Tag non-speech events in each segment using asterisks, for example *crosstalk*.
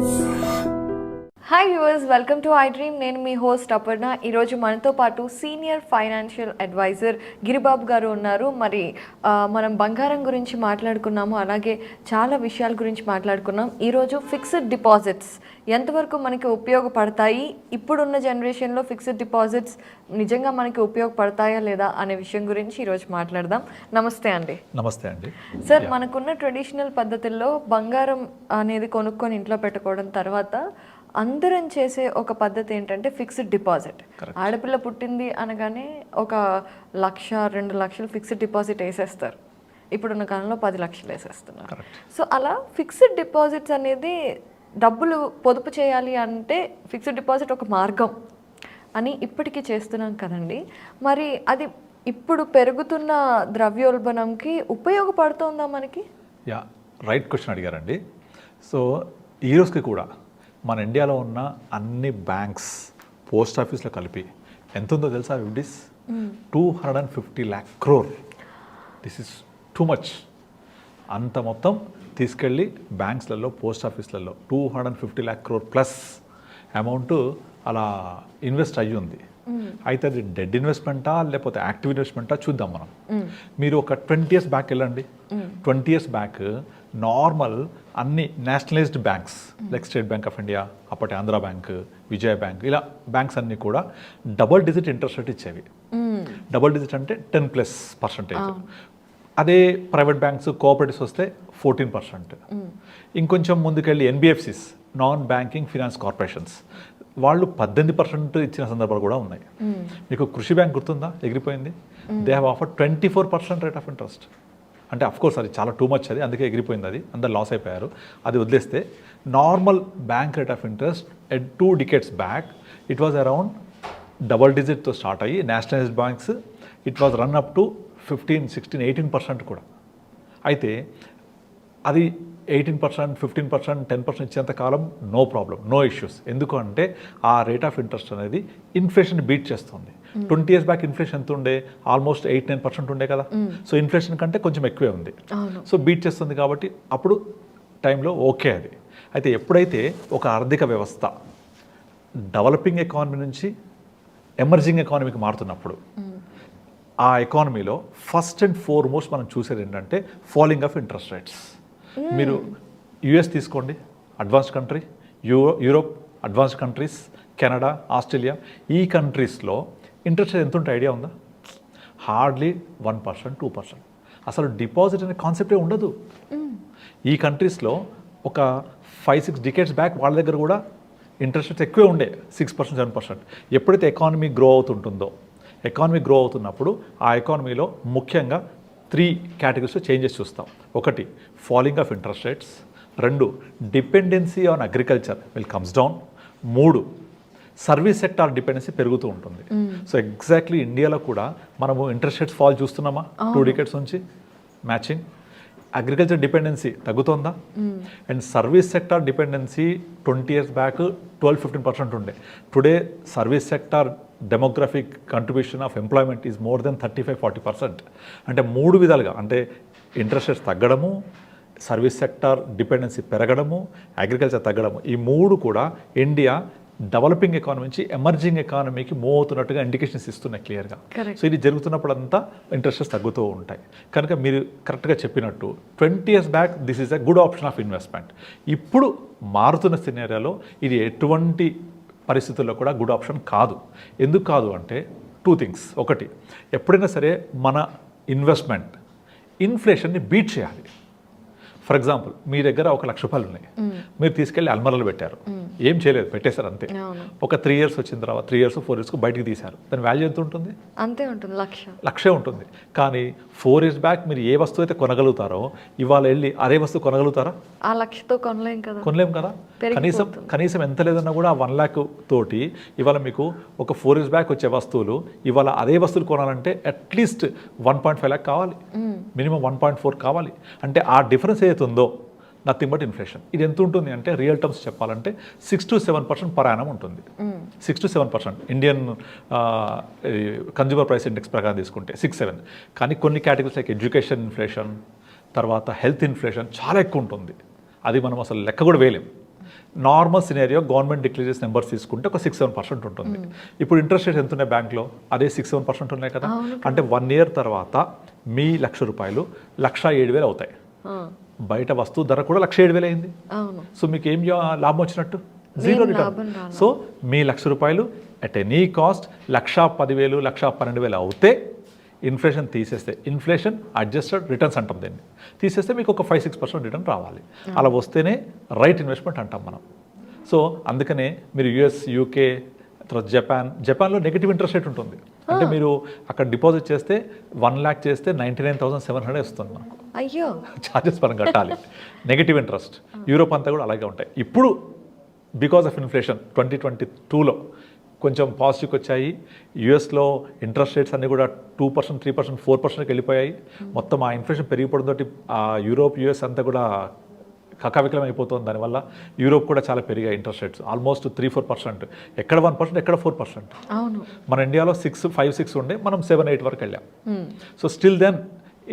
Thank hi viewers welcome to iDream నేను మీ host Aparna. ఈరోజు మనతో పాటు సీనియర్ ఫైనాన్షియల్ అడ్వైజర్ గిరిబాబు గారు ఉన్నారు. మరి మనం బంగారం గురించి మాట్లాడుకున్నాము. అలాగే చాలా విషయాల గురించి మాట్లాడుకున్నాం. ఈరోజు ఫిక్స్డ్ డిపాజిట్స్ ఎంతవరకు మనకి ఉపయోగపడతాయి? ఇప్పుడున్న జనరేషన్లో ఫిక్స్డ్ డిపాజిట్స్ నిజంగా మనకి ఉపయోగపడతాయా లేదా అనే విషయం గురించి ఈరోజు మాట్లాడదాం. నమస్తే అండి. నమస్తే అండి. సార్ మనకున్న ట్రెడిషనల్ పద్ధతుల్లో బంగారం అనేది కొనుక్కొని ఇంట్లో పెట్టుకోవడం తర్వాత అందరం చేసే ఒక పద్ధతి ఏంటంటే ఫిక్స్డ్ డిపాజిట్ ఆడపిల్ల పుట్టింది అనగానే ఒక లక్ష రెండు లక్షలు ఫిక్స్డ్ డిపాజిట్ వేసేస్తారు. ఇప్పుడున్న కాలంలో పది లక్షలు వేసేస్తున్నారు. సో అలా ఫిక్స్డ్ డిపాజిట్స్ అనేది డబ్బులు పొదుపు చేయాలి అంటే ఫిక్స్డ్ డిపాజిట్ ఒక మార్గం అని ఇప్పటికీ చేస్తున్నాం కదండి. మరి అది ఇప్పుడు పెరుగుతున్న ద్రవ్యోల్బణంకి ఉపయోగపడుతుందా మనకి? యా రైట్ క్వశ్చన్ అడిగారండి. సో ఈ రోజుకి కూడా మన ఇండియాలో ఉన్న అన్ని బ్యాంక్స్ పోస్ట్ ఆఫీస్లో కలిపి ఎంత ఉందో తెలుసా which is two hundred and fifty lakh crore. This is too much అంత మొత్తం తీసుకెళ్ళి బ్యాంక్స్లలో post ఆఫీస్లలో two hundred and fifty lakh crore plus amount అలా ఇన్వెస్ట్ అయ్యి ఉంది. అయితే అది డెడ్ ఇన్వెస్ట్మెంటా లేకపోతే యాక్టివ్ ఇన్వెస్ట్మెంటా చూద్దాం మనం. మీరు ఒక ట్వంటీ ఇయర్స్ బ్యాక్ వెళ్ళండి. ట్వంటీ ఇయర్స్ బ్యాక్ నార్మల్ అన్ని nationalised banks like state bank of India అప్పటి ఆంధ్ర బ్యాంక్ విజయ బ్యాంక్ ఇలా బ్యాంక్స్ అన్నీ కూడా డబల్ డిజిట్ ఇంట్రెస్ట్ రేట్ ఇచ్చేవి. డబల్ డిజిట్ అంటే టెన్ ప్లస్ పర్సెంటేజ్. అదే ప్రైవేట్ బ్యాంక్స్ కోఆపరేటివ్స్ వస్తే ఫోర్టీన్ పర్సెంట్. ఇంకొంచెం ముందుకెళ్ళి NBFCs non banking finance corporations. వాళ్ళు పద్దెనిమిది పర్సెంట్ ఇచ్చిన సందర్భాలు కూడా ఉన్నాయి. మీకు కృషి బ్యాంక్ గుర్తుందా? ఎగిరిపోయింది. They have offer twenty four percent rate of interest అంటే అఫ్ కోర్స్ అది చాలా టూ మచ్ అది. అందుకే ఎగిరిపోయింది అది. అందరు లాస్ అయిపోయారు. అది వదిలేస్తే normal bank rate of interest at two decades back it was around double డిజిట్తో start అయ్యి nationalised banks it was run up to fifteen sixteen eighteen percent కూడా. అయితే అది eighteen percent fifteen percent ten percent ఇచ్చేంత కాలం no problem no issues. ఎందుకు అంటే ఆ rate of interest అనేది ఇన్ఫ్లేషన్ బీట్ చేస్తుంది. ట్వంటీ ఇయర్స్ బ్యాక్ ఇన్ఫ్లేషన్ ఎంత ఉండే? ఆల్మోస్ట్ ఎయిట్ నైన్ పర్సెంట్ ఉండే కదా. సో ఇన్ఫ్లేషన్ కంటే కొంచెం ఎక్కువే ఉంది. సో బీట్ చేస్తుంది కాబట్టి అప్పుడు టైంలో ఓకే అది. అయితే ఎప్పుడైతే ఒక ఆర్థిక వ్యవస్థ డెవలపింగ్ ఎకానమీ నుంచి ఎమర్జింగ్ ఎకానమీకి మారుతున్నప్పుడు ఆ ఎకానమీలో ఫస్ట్ అండ్ ఫోర్మోస్ట్ మనం చూసేది ఏంటంటే ఫాలింగ్ ఆఫ్ ఇంట్రెస్ట్ రేట్స్. మీరు యుఎస్ తీసుకోండి advanced country euro Europe advanced countries Canada Australia ఈ కంట్రీస్లో ఇంట్రెస్ట్ రేట్ ఎంత ఉంటే ఐడియా ఉందా? Hardly one percent two percent అసలు డిపాజిట్ అనే కాన్సెప్టే ఉండదు. ఈ కంట్రీస్లో ఒక ఫైవ్ సిక్స్ డికేట్స్ బ్యాక్ వాళ్ళ దగ్గర కూడా ఇంట్రెస్ట్ రేట్స్ ఎక్కువే ఉండే సిక్స్ పర్సెంట్ సెవెన్ పర్సెంట్ ఎప్పుడైతే ఎకానమీ గ్రో అవుతుంటుందో ఎకానమీ గ్రో అవుతున్నప్పుడు ఆ ఎకానమీలో ముఖ్యంగా త్రీ కేటగిరీస్లో చేంజెస్ చూస్తాం. ఒకటి ఫాలింగ్ ఆఫ్ ఇంట్రెస్ట్ రేట్స్ రెండు dependency on agriculture will comes down మూడు సర్వీస్ సెక్టార్ డిపెండెన్సీ పెరుగుతూ ఉంటుంది. సో ఎగ్జాక్ట్లీ ఇండియాలో కూడా మనము ఇంట్రెస్ట్ రేట్స్ ఫాల్ చూస్తున్నామా? టూ డికెట్స్ నుంచి matching agriculture dependency తగ్గుతోందా? And service sector dependency twenty years back twelve fifteen percent ఉండే. Today service sector demographic contribution of employment is more than thirty five forty percent అంటే మూడు విధాలుగా అంటే interest rates తగ్గడము service sector dependency పెరగడము agriculture తగ్గడము ఈ మూడు కూడా ఇండియా డెవలపింగ్ ఎకానమీ నుంచి ఎమర్జింగ్ ఎకానమీకి మూవ్ అవుతున్నట్టుగా ఇండికేషన్స్ ఇస్తున్నాయి క్లియర్గా. సో ఇది జరుగుతున్నప్పుడంతా ఇంట్రెస్ట్ రేట్స్ తగ్గుతూ ఉంటాయి. కనుక మీరు కరెక్ట్గా చెప్పినట్టు twenty years back this is a good option of investment ఇప్పుడు మారుతున్న సినేరియాలో ఇది ఎటువంటి పరిస్థితుల్లో కూడా గుడ్ ఆప్షన్ కాదు. ఎందుకు కాదు అంటే టూ థింగ్స్ ఒకటి ఎప్పుడైనా సరే మన ఇన్వెస్ట్మెంట్ ఇన్ఫ్లేషన్ని బీట్ చేయాలి. ఫర్ ఎగ్జాంపుల్ మీ దగ్గర ఒక లక్ష రూపాయలు ఉన్నాయి. మీరు తీసుకెళ్ళి అల్మరలు పెట్టారు. ఏం చేయలేదు పెట్టేశారు అంతే. ఒక త్రీ ఇయర్స్ వచ్చిన తర్వాత త్రీ ఇయర్స్ ఫోర్ ఇయర్స్కి బయటికి తీశారు. దాని వాల్యూ ఎంత ఉంటుంది? అంతే ఉంటుంది లక్ష. లక్షే ఉంటుంది. కానీ ఫోర్ ఇయర్స్ బ్యాక్ మీరు ఏ వస్తువు అయితే కొనగలుగుతారో ఇవాళ వెళ్ళి అదే వస్తువు కొనగలుగుతారా? ఆ లక్షతో కొనలేం కదా. కొనలేం కదా. కనీసం కనీసం ఎంత లేదన్నా కూడా వన్ ల్యాక్ తోటి ఇవాళ మీకు ఒక ఫోర్ ఇయర్స్ బ్యాక్ వచ్చే వస్తువులు ఇవాళ అదే వస్తువులు కొనాలంటే at least one point five lakh కావాలి. మినిమం వన్ పాయింట్ ఫోర్ కావాలి. అంటే ఆ డిఫరెన్స్ ఏదైతే ఉందో నథింగ్ బట్ ఇన్ఫ్లేషన్ ఇది ఎంత ఉంటుంది అంటే రియల్ టర్మ్స్ చెప్పాలంటే six to seven percent per annum ఉంటుంది six to seven percent Indian consumer price index ప్రకారం తీసుకుంటే సిక్స్ సెవెన్ కానీ కొన్ని కేటగిరీస్ లైక్ ఎడ్యుకేషన్ ఇన్ఫ్లేషన్ తర్వాత హెల్త్ ఇన్ఫ్లేషన్ చాలా ఎక్కువ ఉంటుంది. అది మనం అసలు లెక్క కూడా వేయలేం. నార్మల్ సినేరియో గవర్నమెంట్ డిక్లేర్ చేసిన నెంబర్స్ తీసుకుంటే ఒక సిక్స్ సెవెన్ పర్సెంట్ ఉంటుంది. ఇప్పుడు ఇంట్రెస్ట్ రేట్స్ ఎంత ఉన్నాయి బ్యాంక్లో అదే సిక్స్ సెవెన్ పర్సెంట్ ఉన్నాయి కదా. అంటే వన్ ఇయర్ తర్వాత మీ లక్ష రూపాయలు లక్ష ఏడు వేలు అవుతాయి. బయట వస్తువు ధర కూడా లక్ష ఏడు వేలు అయింది సో మీకు ఏం లాభం వచ్చినట్టు? Zero return. సో మీ లక్ష రూపాయలు అట్ ఎనీ కాస్ట్ లక్ష పదివేలు లక్ష పన్నెండు వేలు అవుతే ఇన్ఫ్లేషన్ తీసేస్తే ఇన్ఫ్లేషన్ అడ్జస్టెడ్ రిటర్న్స్ అంటాం దీన్ని. తీసేస్తే మీకు ఒక ఫైవ్ సిక్స్ పర్సెంట్ రిటర్న్ రావాలి. అలా వస్తేనే రైట్ ఇన్వెస్ట్మెంట్ అంటాం మనం. సో అందుకనే మీరు యుఎస్ యూకే తర్వాత జపాన్. జపాన్లో నెగిటివ్ ఇంట్రెస్ట్ రేట్ ఉంటుంది. అంటే మీరు అక్కడ డిపాజిట్ చేస్తే వన్ ల్యాక్ చేస్తే ninety nine thousand seven hundred వస్తుంది మనకు అయ్యో. ఛార్జెస్ మనం కట్టాలి నెగిటివ్ ఇంట్రెస్ట్ యూరోప్ అంతా కూడా అలాగే ఉంటాయి. ఇప్పుడు because of inflation twenty twenty టూలో కొంచెం పాజిటివ్కి వచ్చాయి. యుఎస్లో ఇంట్రెస్ట్ రేట్స్ అన్నీ కూడా two percent three percent four పర్సెంట్కి వెళ్ళిపోయాయి. మొత్తం ఆ ఇన్ఫ్లేషన్ పెరిగిపోవడంతో ఆ యూరోప్ యుఎస్ అంతా కూడా కకావికలం అయిపోతుంది దానివల్ల యూరోప్ కూడా చాలా పెరిగాయి interest rates. Almost three four percent. ఎక్కడ వన్ పర్సెంట్ ఎక్కడ ఫోర్ పర్సెంట్? అవును. మన ఇండియాలో సిక్స్ ఫైవ్ సిక్స్ ఉండే మనం సెవెన్ ఎయిట్ వరకు వెళ్ళాం. So still then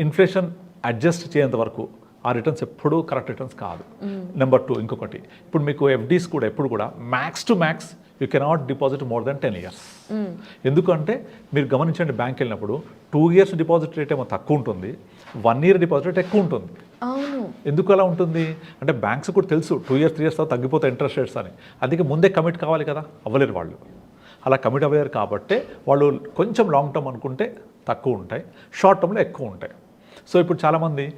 inflation adjust చేయేంత వరకు ఆ రిటర్న్స్ ఎప్పుడూ కరెక్ట్ రిటర్న్స్ కాదు. నెంబర్ టూ ఇంకొకటి. ఇప్పుడు మీకు ఎఫ్డీస్ కూడా ఎప్పుడు కూడా max to max you cannot deposit more than ten years ఎందుకంటే మీరు గమనించండి బ్యాంక్ వెళ్ళినప్పుడు టూ ఇయర్స్ డిపాజిట్ రేట్ ఏమో తక్కువ ఉంటుంది. వన్ ఇయర్ డిపాజిట్ రేట్ ఎక్కువ ఉంటుంది. అవును. ఎందుకు అలా ఉంటుంది? అంటే బ్యాంక్స్ కూడా తెలుసు టూ ఇయర్స్ త్రీ ఇయర్స్ తర్వాత తగ్గిపోతాయి ఇంట్రెస్ట్ రేట్స్ అని. అందుకే ముందే కమిట్ కావాలి కదా? అవ్వలేరు వాళ్ళు. అలా కమిట్ అవ్వలేరు కాబట్టి వాళ్ళు కొంచెం లాంగ్ టర్మ్ అనుకుంటే తక్కువ ఉంటాయి షార్ట్ టర్మ్లో ఎక్కువ ఉంటాయి. సో ఇప్పుడు చాలామంది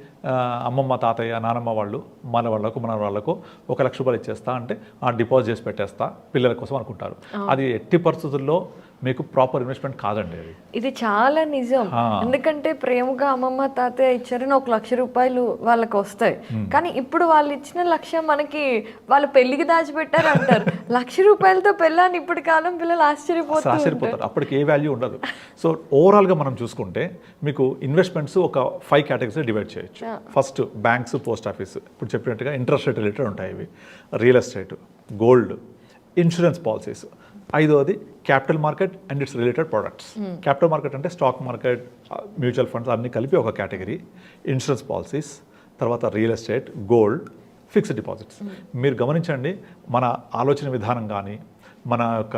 అమ్మమ్మ తాతయ్య నానమ్మ వాళ్ళు మన వాళ్ళకు మన వాళ్ళకు ఒక లక్ష రూపాయలు ఇచ్చేస్తా అంటే ఆ డిపాజిట్ చేసి పెట్టేస్తా పిల్లల కోసం అనుకుంటారు. అది ఎట్టి పరిస్థితుల్లో మీకు ప్రాపర్ ఇన్వెస్ట్మెంట్ కాదండి అది. ఇది చాలా నిజం. ఎందుకంటే ప్రేమగా అమ్మమ్మ తాతయ్య ఇచ్చారని ఒక లక్ష రూపాయలు వాళ్ళకి వస్తాయి. కానీ ఇప్పుడు వాళ్ళు ఇచ్చిన లక్ష మనకి వాళ్ళు పెళ్ళికి దాచిపెట్టారు అంటారు *laughs* లక్ష రూపాయలతో పెళ్ళాన్ని ఇప్పుడు కాలం పిల్లలు ఆశ్చర్యపోతూ ఉంటారు. ఆశ్చర్యపోతారు. అప్పటికి ఏ వాల్యూ ఉండదు. సో ఓవరాల్గా మనం చూసుకుంటే మీకు ఇన్వెస్ట్మెంట్స్ ఒక ఫైవ్ కేటగిరీస్ డివైడ్ చేయొచ్చు. ఫస్ట్ బ్యాంక్స్ పోస్ట్ ఆఫీస్ ఇప్పుడు చెప్పినట్టుగా ఇంట్రెస్ట్ రేట్ రిలేటెడ్ ఉంటాయి ఇవి. Real estate gold insurance policies ఐదవది capital market and its related products capital market అంటే స్టాక్ మార్కెట్ మ్యూచువల్ ఫండ్స్ అన్ని కలిపి ఒక కేటగిరీ ఇన్సూరెన్స్ పాలసీస్ తర్వాత real estate gold fixed deposits మీరు గమనించండి మన ఆలోచన విధానం కానీ మన యొక్క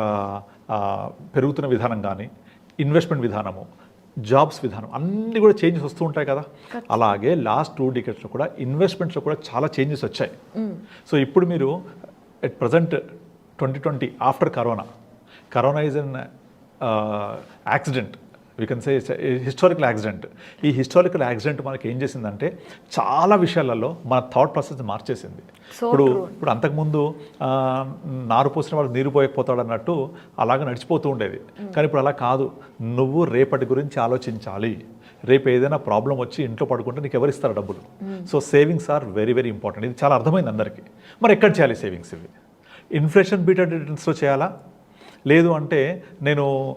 పెరుగుతున్న విధానం కానీ ఇన్వెస్ట్మెంట్ విధానము జాబ్స్ విధానం అన్నీ కూడా చేంజెస్ వస్తూ ఉంటాయి కదా. అలాగే లాస్ట్ టూ డికెట్స్లో కూడా ఇన్వెస్ట్మెంట్స్లో కూడా చాలా చేంజెస్ వచ్చాయి. సో ఇప్పుడు మీరు at present twenty twenty after corona corona is an accident. We can say historical accident ఈ హిస్టారికల్ యాక్సిడెంట్ మనకి ఏం చేసిందంటే చాలా విషయాలలో మన థాట్ ప్రాసెస్ మార్చేసింది. ఇప్పుడు. ఇప్పుడు అంతకుముందు నారు పోసిన వాడు నీరు పోయకపోతాడు అన్నట్టు అలాగ నడిచిపోతూ ఉండేది. కానీ ఇప్పుడు అలా కాదు. నువ్వు రేపటి గురించి ఆలోచించాలి. రేపు ఏదైనా ప్రాబ్లం వచ్చి ఇంట్లో పడుకుంటే నీకు ఎవరు ఇస్తారు డబ్బులు? So savings are very very important ఇది చాలా అర్థమైంది అందరికీ. మరి ఎక్కడ చేయాలి సేవింగ్స్ ఇవి? ఇన్ఫ్లేషన్ బీటెడ్ రిటర్న్స్లో చేయాలా? లేదు అంటే నేను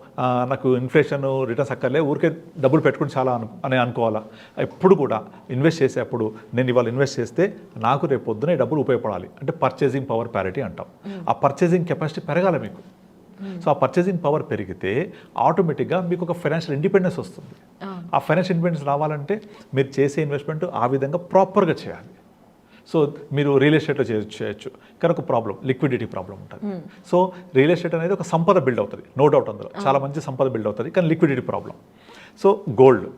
నాకు ఇన్ఫ్లేషన్ రిటర్న్స్ అక్కర్లే ఊరికే డబ్బులు పెట్టుకుని చాలా అను అని అనుకోవాలా. ఎప్పుడు కూడా ఇన్వెస్ట్ చేసేటప్పుడు నేను ఇవాళ ఇన్వెస్ట్ చేస్తే నాకు రేపు పొద్దున డబ్బులు ఉపయోగపడాలి. అంటే పర్చేసింగ్ పవర్ ప్యారిటీ అంటాం. ఆ పర్చేసింగ్ కెపాసిటీ పెరగాలి మీకు. సో ఆ పర్చేసింగ్ పవర్ పెరిగితే ఆటోమేటిక్గా మీకు ఒక ఫైనాన్షియల్ ఇండిపెండెన్స్ వస్తుంది. ఆ ఫైనాన్షియల్ ఇండిపెండెన్స్ రావాలంటే మీరు చేసే ఇన్వెస్ట్మెంట్ ఆ విధంగా ప్రాపర్గా చేయాలి. సో మీరు రియల్ ఎస్టేట్లో చేయొచ్చు చేయొచ్చు. కానీ ఒక ప్రాబ్లం లిక్విడిటీ ప్రాబ్లం ఉంటుంది. సో రియల్ ఎస్టేట్ అనేది ఒక సంపద బిల్డ్ అవుతుంది. నో డౌట్ అందులో. చాలా మంచి సంపద బిల్డ్ అవుతుంది. కానీ లిక్విడిటీ ప్రాబ్లం సో గోల్డ్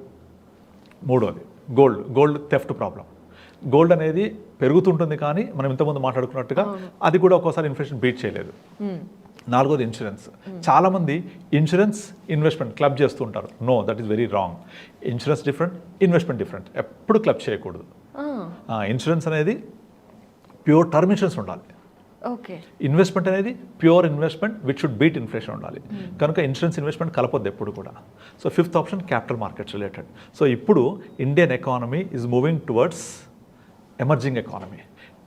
మూడోది. Gold gold theft problem gold అనేది పెరుగుతుంటుంది కానీ మనం ఇంతకుముందు మాట్లాడుకున్నట్టుగా అది కూడా ఒక్కోసారి ఇన్ఫ్లేషన్ బీట్ చేయలేదు. నాలుగోది ఇన్సూరెన్స్ చాలామంది ఇన్సూరెన్స్ ఇన్వెస్ట్మెంట్ క్లబ్ చేస్తూ ఉంటారు. No that is very wrong insurance different investment different ఎప్పుడు క్లబ్ చేయకూడదు. ఇన్సూరెన్స్ అనేది ప్యూర్ టర్మ్ ఇన్సూరెన్స్ ఉండాలి. ఓకే. ఇన్వెస్ట్మెంట్ అనేది pure investment which should beat inflation ఉండాలి. కనుక ఇన్సూరెన్స్ ఇన్వెస్ట్మెంట్ కలపొద్దు ఎప్పుడు కూడా. So fifth option capital markets related so ఇప్పుడు Indian economy is moving towards emerging economy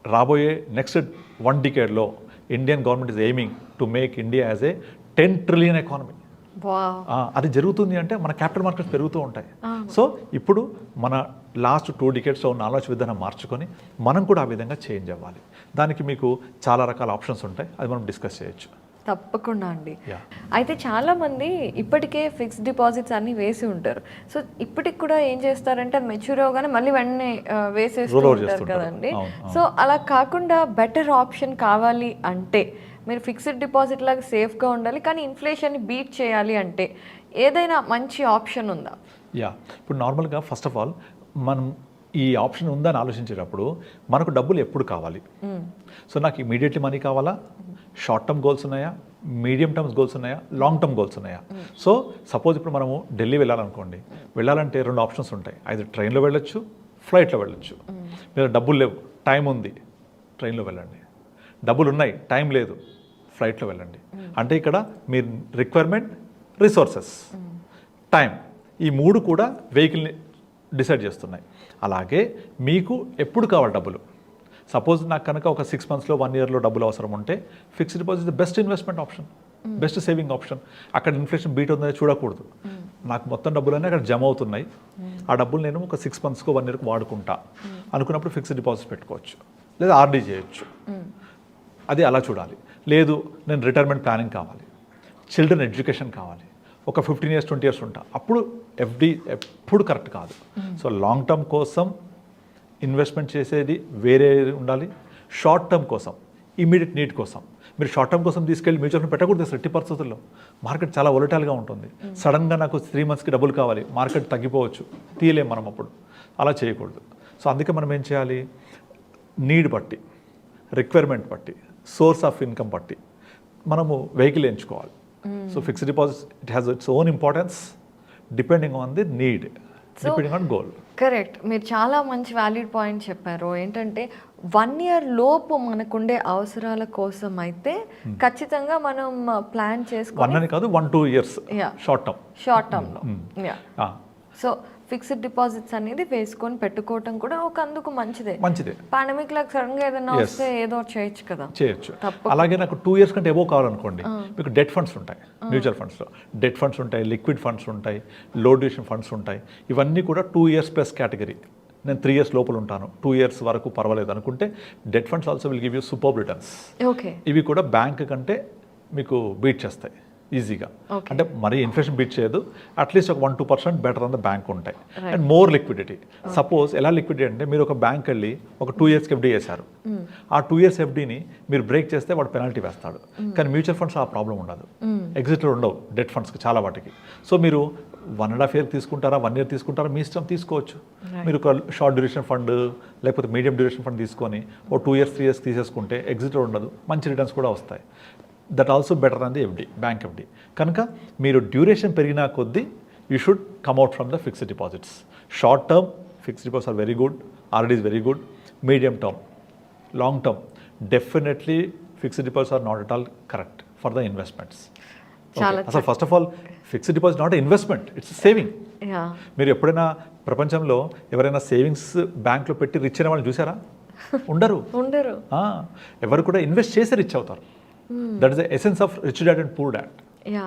రాబోయే next one డికేడ్లో Indian government is aiming to make India as a ten trillion economy అది జరుగుతుంది అంటే మన క్యాపిటల్ మార్కెట్స్ పెరుగుతూ ఉంటాయి. సో ఇప్పుడు మన లాస్ట్ టూ డికెట్స్లో ఉన్న ఆలోచన విధానం మార్చుకొని మనం కూడా ఆ విధంగా చేంజ్ అవ్వాలి. దానికి మీకు చాలా రకాల ఆప్షన్స్ ఉంటాయి. అది మనం డిస్కస్ చేయొచ్చు. తప్పకుండా అండి. అయితే చాలా మంది ఇప్పటికే ఫిక్స్డ్ డిపాజిట్స్ అన్ని వేసి ఉంటారు. సో ఇప్పటికి కూడా ఏం చేస్తారంటే అది మెచ్యూర్ అవగానే మళ్ళీ వెంటనే వేసేస్తూ ఉంటారు. కదండి. సో అలా కాకుండా బెటర్ ఆప్షన్ కావాలి అంటే మీరు ఫిక్స్డ్ డిపాజిట్ లాగా సేఫ్గా ఉండాలి కానీ ఇన్ఫ్లేషన్ని బీట్ చేయాలి అంటే ఏదైనా మంచి ఆప్షన్ ఉందా? యా ఇప్పుడు నార్మల్గా ఫస్ట్ ఆఫ్ ఆల్ మనం ఈ ఆప్షన్ ఉందని ఆలోచించేటప్పుడు మనకు డబ్బులు ఎప్పుడు కావాలి? సో నాకు ఇమీడియట్లీ మనీ కావాలా? షార్ట్ టర్మ్ గోల్స్ ఉన్నాయా? మీడియం టర్మ్స్ గోల్స్ ఉన్నాయా? లాంగ్ టర్మ్ గోల్స్ ఉన్నాయా? సో సపోజ్ ఇప్పుడు మనము ఢిల్లీ వెళ్ళాలనుకోండి. వెళ్ళాలంటే రెండు ఆప్షన్స్ ఉంటాయి. ఐదు ట్రైన్లో వెళ్ళొచ్చు ఫ్లైట్లో వెళ్ళొచ్చు. మీరు డబ్బులు లేవు టైం ఉంది ట్రైన్లో వెళ్ళండి. డబ్బులు ఉన్నాయి టైం లేదు. ఫ్లైట్లో వెళ్ళండి. అంటే ఇక్కడ మీ రిక్వైర్మెంట్ రిసోర్సెస్. టైం. ఈ మూడు కూడా వెహికల్ని డిసైడ్ చేస్తున్నాయి. అలాగే మీకు ఎప్పుడు కావాలి డబ్బులు? సపోజ్ నాకు కనుక ఒక సిక్స్ మంత్స్లో వన్ ఇయర్లో డబ్బులు అవసరం ఉంటే fixed deposit the best investment option. Best saving option. అక్కడ ఇన్ఫ్లేషన్ బీట్ ఉందని చూడకూడదు. నాకు మొత్తం డబ్బులన్నీ అక్కడ జమ అవుతున్నాయి. ఆ డబ్బులు నేను ఒక సిక్స్ మంత్స్కో వన్ ఇయర్కి వాడుకుంటా. అనుకున్నప్పుడు ఫిక్స్డ్ డిపాజిట్ పెట్టుకోవచ్చు. లేదా ఆర్డీ చేయొచ్చు. అది అలా చూడాలి. లేదు నేను రిటైర్మెంట్ ప్లానింగ్ కావాలి. చిల్డ్రన్ ఎడ్యుకేషన్ కావాలి. ఒక ఫిఫ్టీన్ ఇయర్స్ ట్వంటీ ఇయర్స్ ఉంటా. అప్పుడు ఎఫ్డి ఎప్పుడు కరెక్ట్ కాదు. సో లాంగ్ టర్మ్ కోసం ఇన్వెస్ట్మెంట్ చేసేది వేరే ఉండాలి. షార్ట్ టర్మ్ కోసం ఇమీడియట్ నీడ్ కోసం. మీరు షార్ట్ టర్మ్ కోసం తీసుకెళ్ళి మ్యూచువల్ ఫండ్ పెట్టకూడదు అసలు ఎట్టి పరిస్థితుల్లో. మార్కెట్ చాలా వొలటాల్గా ఉంటుంది. సడన్గా నాకు త్రీ మంత్స్కి డబ్బులు కావాలి. మార్కెట్ తగ్గిపోవచ్చు. తీయలేం మనం అప్పుడు. అలా చేయకూడదు. సో అందుకే మనం ఏం చేయాలి? నీడ్ బట్టి రిక్వైర్మెంట్ బట్టి సోర్స్ ఆఫ్ ఇన్కమ్ బట్టి మనము వెహికల్ ఎంచుకోవాలి. So fixed deposit it has its own importance depending on the need depending on goal correct మీరు చాలా మంచి వ్యాలిడ్ పాయింట్ చెప్పారు. ఏంటంటే వన్ ఇయర్ లోపు మనకుండే అవసరాల కోసం అయితే ఖచ్చితంగా మనం ప్లాన్ వన్ చేసుకొని అని కాదు one two years. Short term short టర్మ్లో యా సో ఫిక్స్డ్ డిపాజిట్స్ అనేది వేసుకొని పెట్టుకోవటం కూడా ఒక అందుకు మంచిదే. మంచిదే. పాండమిక్ లాగా సడన్గా ఏదైనా. వస్తే ఏదో చేయొచ్చు కదా. చేయొచ్చు. అలాగే నాకు టూ ఇయర్స్ కంటే ఎబో కావాలనుకోండి మీకు డెట్ ఫండ్స్ ఉంటాయి మ్యూచువల్ ఫండ్స్లో డెట్ ఫండ్స్ ఉంటాయి లిక్విడ్ ఫండ్స్ ఉంటాయి లో డ్యూషన్ ఫండ్స్ ఉంటాయి. ఇవన్నీ కూడా టూ ఇయర్స్ ప్లస్ కేటగిరీ నేను త్రీ ఇయర్స్ లోపల ఉంటాను. టూ ఇయర్స్ వరకు పర్వాలేదు అనుకుంటే debt funds also will give you super returns okay ఇవి కూడా బ్యాంక్ కంటే మీకు బీట్ చేస్తాయి. ఈజీగా. అంటే మరీ ఇన్ఫ్లేషన్ బీట్ చేయదు. అట్లీస్ట్ ఒక one two percent better than the bank ఉంటాయి. And more liquidity. సపోజ్ ఎలా లిక్విడిటీ అంటే మీరు ఒక బ్యాంక్ వెళ్ళి ఒక టూ ఇయర్స్కి ఎఫ్డీ చేశారు. ఆ టూ ఇయర్స్ ఎఫ్డీని మీరు బ్రేక్ చేస్తే వాడు పెనాల్టీ వేస్తాడు. కానీ మ్యూచువల్ ఫండ్స్ ఆ ప్రాబ్లం ఉండదు. ఎగ్జిట్లు ఉండవు డెట్ ఫండ్స్కి చాలా వాటికి. సో మీరు వన్ అండ్ హాఫ్ ఇయర్ తీసుకుంటారా వన్ ఇయర్ తీసుకుంటారా మీ ఇష్టం తీసుకోవచ్చు. మీరు ఒక షార్ట్ డ్యూరేషన్ ఫండ్ లేకపోతే మీడియం డ్యూరేషన్ ఫండ్ తీసుకొని ఓ టూ ఇయర్స్ త్రీ ఇయర్స్ తీసేసుకుంటే ఎగ్జిట్ ఉండదు. మంచి రిటర్న్స్ కూడా వస్తాయి. That also better than the FD bank FD. కనుక మీరు డ్యూరేషన్ పెరిగినా కొద్దీ you should come out from the fixed deposits. Short term fixed deposits are very good RD is very good medium term long term definitely fixed deposits are not at all correct for the investments. అసలు first of all fixed deposit not investment it's saving. మీరు ఎప్పుడైనా ప్రపంచంలో ఎవరైనా savings బ్యాంక్లో పెట్టి rich అయిన వాళ్ళు చూసారా? *laughs* ఉండరు. ఉండరు. ఎవరు కూడా ఇన్వెస్ట్ చేసి రిచ్ అవుతారు. That is the essence of rich dad and poor dad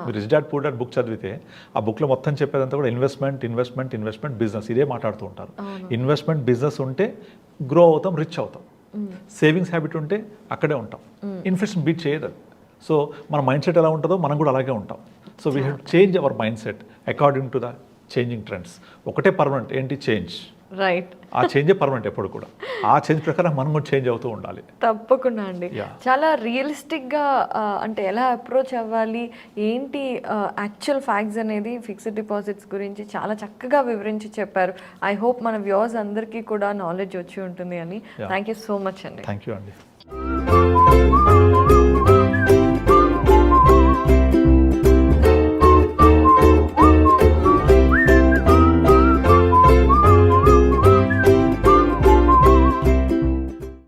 మీరు rich dad poor dad book చదివితే ఆ బుక్లో మొత్తం చెప్పేదంతా కూడా ఇన్వెస్ట్మెంట్ ఇన్వెస్ట్మెంట్ ఇన్వెస్ట్మెంట్ బిజినెస్ ఇదే మాట్లాడుతూ ఉంటారు. ఇన్వెస్ట్మెంట్ బిజినెస్ ఉంటే గ్రో అవుతాం రిచ్ అవుతాం. సేవింగ్స్ హ్యాబిట్ ఉంటే అక్కడే ఉంటాం. ఇన్ఫ్లేషన్ బీట్ చేయదు సో మన మైండ్ సెట్ ఎలా ఉంటుందో మనం కూడా అలాగే ఉంటాం. So we have change our mindset according to the changing trends ఒకటే పర్మనెంట్ ఏంటి? చేంజ్ రైట్ ఆ చేంజే పర్మనెంట్ ఎప్పుడు కూడా. ఆ చేంజ్ ప్రకారం మనం కూడా చేంజ్ అవుతూ ఉండాలి. తప్పకుండా అండి. చాలా రియలిస్టిక్గా అంటే ఎలా అప్రోచ్ అవ్వాలి ఏంటి యాక్చువల్ ఫ్యాక్ట్స్ అనేది ఫిక్స్డ్ డిపాజిట్స్ గురించి చాలా చక్కగా వివరించి చెప్పారు. ఐ హోప్ మన వ్యూవర్స్ అందరికీ కూడా నాలెడ్జ్ వచ్చి ఉంటుంది అని. థ్యాంక్ యూ సో మచ్ అండి. థ్యాంక్ యూ అండి.